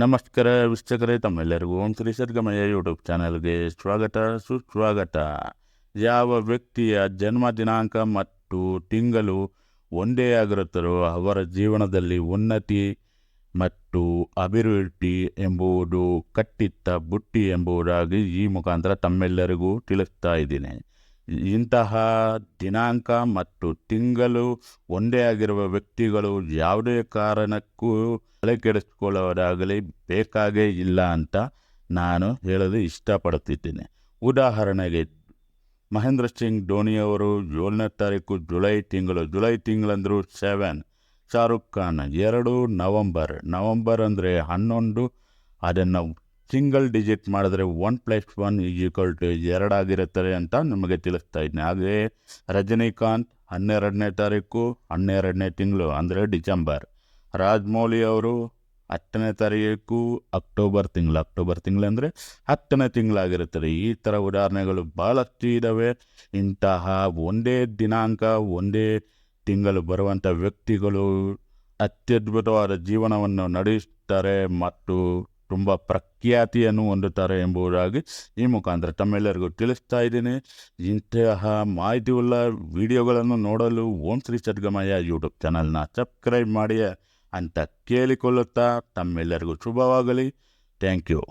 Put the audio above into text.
ನಮಸ್ಕಾರ ವೀಕ್ಷಕರೇ, ತಮ್ಮೆಲ್ಲರಿಗೂ ಓಂ ಶ್ರೀ ಸರ್ಗಮಯ ಯೂಟ್ಯೂಬ್ ಚಾನಲ್ಗೆ ಸ್ವಾಗತ, ಸುಸ್ವಾಗತ. ಯಾವ ವ್ಯಕ್ತಿಯ ಜನ್ಮ ದಿನಾಂಕ ಮತ್ತು ತಿಂಗಳು ಒಂದೇ ಆಗಿರುತ್ತರೋ ಅವರ ಜೀವನದಲ್ಲಿ ಉನ್ನತಿ ಮತ್ತು ಅಭಿವೃದ್ಧಿ ಎಂಬುವುದು ಕಟ್ಟಿತ್ತ ಬುಟ್ಟಿ ಎಂಬುದಾಗಿ ಈ ಮುಖಾಂತರ ತಮ್ಮೆಲ್ಲರಿಗೂ ತಿಳಿಸ್ತಾ ಇದ್ದೀನಿ. ಇಂತಹ ದಿನಾಂಕ ಮತ್ತು ತಿಂಗಳು ಒಂದೇ ಆಗಿರುವ ವ್ಯಕ್ತಿಗಳು ಯಾವುದೇ ಕಾರಣಕ್ಕೂ ತಲೆ ಕೆಡಿಸ್ಕೊಳ್ಳೋದಾಗಲಿ ಬೇಕಾಗೇ ಇಲ್ಲ ಅಂತ ನಾನು ಹೇಳಲು ಇಷ್ಟಪಡುತ್ತಿದ್ದೇನೆ. ಉದಾಹರಣೆಗೆ, ಮಹೇಂದ್ರ ಸಿಂಗ್ ಧೋನಿಯವರು ಏಳನೇ ತಾರೀಕು ಜುಲೈ ತಿಂಗಳು, ಜುಲೈ ತಿಂಗಳಂದ್ರು ಸೆವೆನ್, ಶಾರುಖ್ ಖಾನ್ ಎರಡು ನವಂಬರ್ ನವಂಬರ್ ಅಂದರೆ ಹನ್ನೊಂದು, ಅದನ್ನು ಸಿಂಗಲ್ ಡಿಜಿಟ್ ಮಾಡಿದ್ರೆ one plus one equal to ಎರಡಾಗಿರುತ್ತದೆ ಅಂತ ನಮಗೆ ತಿಳಿಸ್ತಾ ಇದ್ದೀನಿ ಹಾಗೆಯೇ ರಜನಿಕಾಂತ್ ಹನ್ನೆರಡನೇ ತಾರೀಕು, ಹನ್ನೆರಡನೇ ತಿಂಗಳು ಅಂದರೆ ಡಿಸೆಂಬರ್. ರಾಜಮೌಳಿ ಅವರು ಹತ್ತನೇ ತಾರೀಕು ಅಕ್ಟೋಬರ್ ತಿಂಗಳು. ಅಕ್ಟೋಬರ್ ತಿಂಗಳು ಅಂದರೆ ಹತ್ತನೇ ತಿಂಗಳಾಗಿರುತ್ತದೆ. ಈ ಥರ ಉದಾಹರಣೆಗಳು ಭಾಳಷ್ಟು ಇದ್ದಾವೆ ಇಂತಹ ಒಂದೇ ದಿನಾಂಕ, ಒಂದೇ ತಿಂಗಳು ಬರುವಂಥ ವ್ಯಕ್ತಿಗಳು ಅತ್ಯದ್ಭುತವಾದ ಜೀವನವನ್ನು ನಡೆಸುತ್ತಾರೆ ಮತ್ತು ತುಂಬ ಪ್ರಖ್ಯಾತಿಯನ್ನು ಹೊಂದುತ್ತಾರೆ ಎಂಬುದಾಗಿ ಈ ಮುಖಾಂತರ ತಮ್ಮೆಲ್ಲರಿಗೂ ತಿಳಿಸ್ತಾ ಇದ್ದೀನಿ. ಇಂತಹ ಮಾಹಿತಿಯುಳ್ಳ ವಿಡಿಯೋಗಳನ್ನು ನೋಡಲು ಓಂ ಶ್ರೀ ಸದ್ಗಮಯ ಯೂಟ್ಯೂಬ್ ಚಾನಲ್ನ ಸಬ್ಸ್ಕ್ರೈಬ್ ಮಾಡಿ ಅಂತ ಕೇಳಿಕೊಳ್ಳುತ್ತಾ ತಮ್ಮೆಲ್ಲರಿಗೂ ಶುಭವಾಗಲಿ. Thank you.